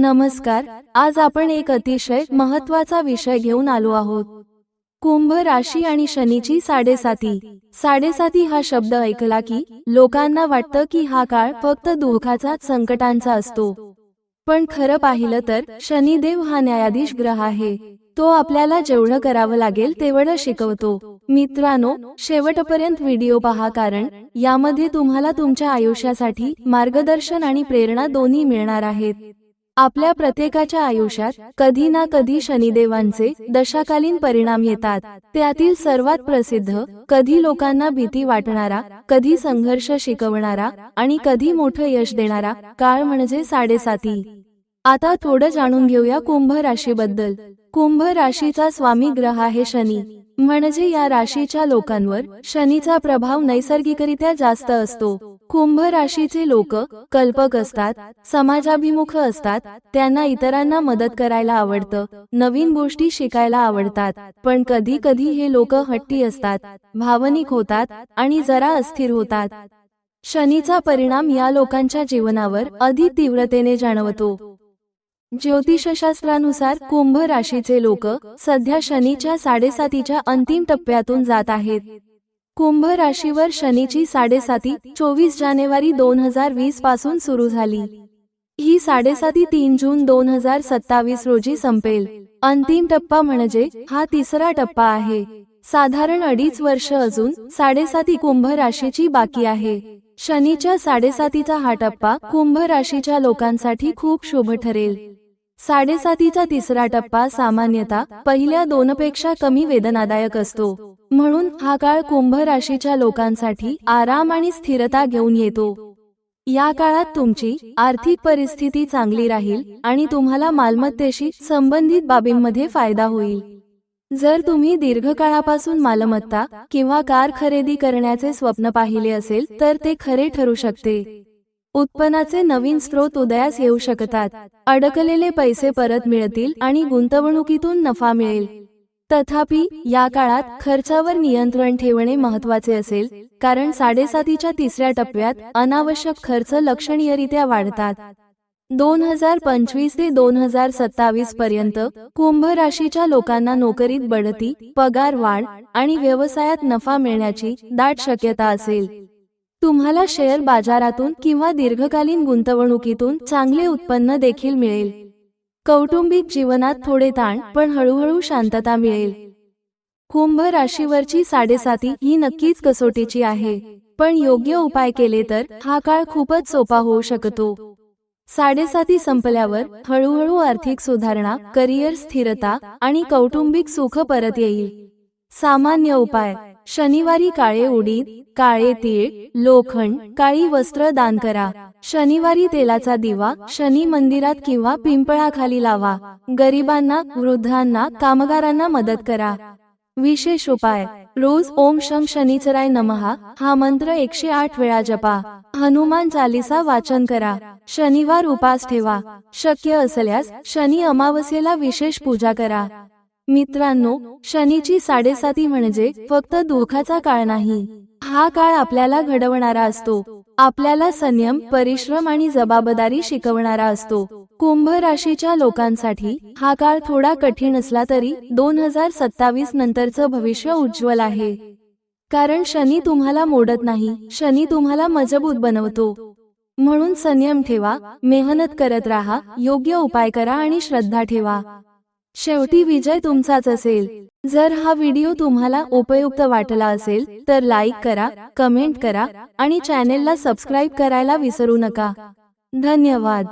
नमस्कार आज आपण एक अतिशय महत्त्वाचा विषय घेऊन आलो आहोत. कुंभ राशी आणि शनीची साडेसाती. साडेसाती हा शब्द ऐकला की लोकांना वाटतं की हा काळ फक्त दुःखाचा संकटांचा असतो. पण खरं पाहिलं तर शनिदेव हा न्यायाधीश ग्रह आहे. तो आपल्याला जेवढं करावं लागेल तेवढं शिकवतो. मित्रांनो शेवटपर्यंत व्हिडिओ पहा कारण यामध्ये तुम्हाला तुमच्या आयुष्यासाठी मार्गदर्शन आणि प्रेरणा दोन्ही मिळणार आहेत. आपल्या प्रत्येकाच्या आयुष्यात कधी ना कधी शनिदेवांचे दशाकालीन परिणाम येतात. त्यातील सर्वात प्रसिद्ध कधी लोकांना भीती वाटणारा कधी संघर्ष शिकवणारा आणि कधी मोठं यश देणारा काळ म्हणजे साडेसाती. आता थोडं जाणून घेऊया कुंभ राशीबद्दल. कुंभ राशीचा स्वामी ग्रह आहे शनी. म्हणजे या राशीच्या लोकांवर शनीचा प्रभाव नैसर्गिकरित्या जास्त असतो. कुंभ राशीचे लोक कल्पक असतात समाजाभिमुख असतात त्यांना इतरांना मदत करायला आवडतं नवीन गोष्टी शिकायला आवडतात पण कधी कधी हे लोक हट्टी असतात भावनिक होतात आणि जरा अस्थिर होतात. शनीचा परिणाम या लोकांच्या जीवनावर अधिक तीव्रतेने जाणवतो. ज्योतिषशास्त्रानुसार कुंभ राशीचे लोक सध्या शनीच्या साडेसातीच्या अंतिम टप्प्यातून जात आहेत. कुंभ राशीवर शनीची साडेसाती चोवीस जानेवारी दोन हजार वीसपासून सुरू झाली. ही साडेसाती तीन जून दोन हजार सत्तावीस रोजी संपेल. अंतिम टप्पा म्हणजे हा तिसरा टप्पा आहे. साधारण अडीच वर्ष अजून साडेसाती कुंभ राशीची बाकी आहे. शनीच्या साडेसातीचा हा टप्पा कुंभ राशीच्या लोकांसाठी खूप शुभ ठरेल. साडेसातीचा तिसरा टप्पा सामान्यतः पहिल्या दोनपेक्षा कमी वेदनादायक असतो. म्हणून हा काळ कुंभ राशीच्या लोकांसाठी आराम आणि स्थिरता घेऊन येतो. या काळात तुमची आर्थिक परिस्थिती चांगली राहील आणि तुम्हाला मालमत्तेशी संबंधित बाबींमध्ये फायदा होईल. जर तुम्ही दीर्घकाळापासून मालमत्ता किंवा कार खरेदी करण्याचे स्वप्न पाहिले असेल तर ते खरे ठरू शकते. उत्पन्नाचे नवीन स्रोत उदयास येऊ शकतात. अडकलेले पैसे परत मिळतील आणि गुंतवणुकीतून नफा मिळेल. तथापि या काळात खर्चावर नियंत्रण ठेवणे महत्त्वाचे असेल कारण साडेसातीच्या तिसऱ्या टप्प्यात अनावश्यक खर्च लक्षणीयरित्या वाढतात. दोन हजार पंचवीस ते दोन हजार सत्तावीस पर्यंत कुंभ राशीच्या लोकांना नोकरीत बढती पगार वाढ आणि व्यवसायात नफा मिळण्याची दाट शक्यता असेल. तुम्हाला शेअर बाजारातून किंवा दीर्घकालीन गुंतवणुकीतून चांगले उत्पन्न देखील मिळेल. कौटुंबिक जीवनात थोडे ताण पण हळूहळू शांतता मिळेल. कुंभ राशीवरची साडेसाती ही नक्कीच कसोटीची आहे. पण योग्य उपाय केले तर हा काळ खूपच सोपा होऊ शकतो. साडेसाती संपल्यावर हळूहळू आर्थिक सुधारणा करिअर स्थिरता आणि कौटुंबिक सुख परत येईल. सामान्य उपाय शनिवारी काळे उडीद काळे तीळ लोखंड काळी वस्त्र दान करा. शनिवारी तेलाचा दिवा शनी मंदिरात किंवा पिंपळाखाली लावा. गरिबांना वृद्धांना कामगारांना मदत करा. विशेष उपाय. रोज ओम शम शनिचराय नमहा हा मंत्र एकशे आठ वेळा जपा. हनुमान चालिसा वाचन करा. शनिवार उपास ठेवा. शक्य असल्यास शनी अमावस्येला विशेष पूजा करा. मित्रांनो शनीची साडेसाती म्हणजे फक्त दुःखाचा काळ नाही. हा काळ आपल्याला घडवणारा असतो. आपल्याला संयम परिश्रम आणि जबाबदारी शिकवणारा असतो. कुंभ राशीच्या लोकांसाठी हा काळ थोडा कठीण असला तरी दोन हजार सत्तावीस नंतरचं भविष्य उज्ज्वल आहे. कारण शनी तुम्हाला मोडत नाही. शनी तुम्हाला मजबूत बनवतो. म्हणून संयम ठेवा मेहनत करत राहा योग्य उपाय करा आणि श्रद्धा ठेवा. शेवटी विजय तुमचाच असेल. जर हा व्हिडिओ तुम्हाला उपयुक्त वाटला असेल तर लाईक करा कमेंट करा आणि चॅनेलला सबस्क्राईब करायला विसरू नका. धन्यवाद.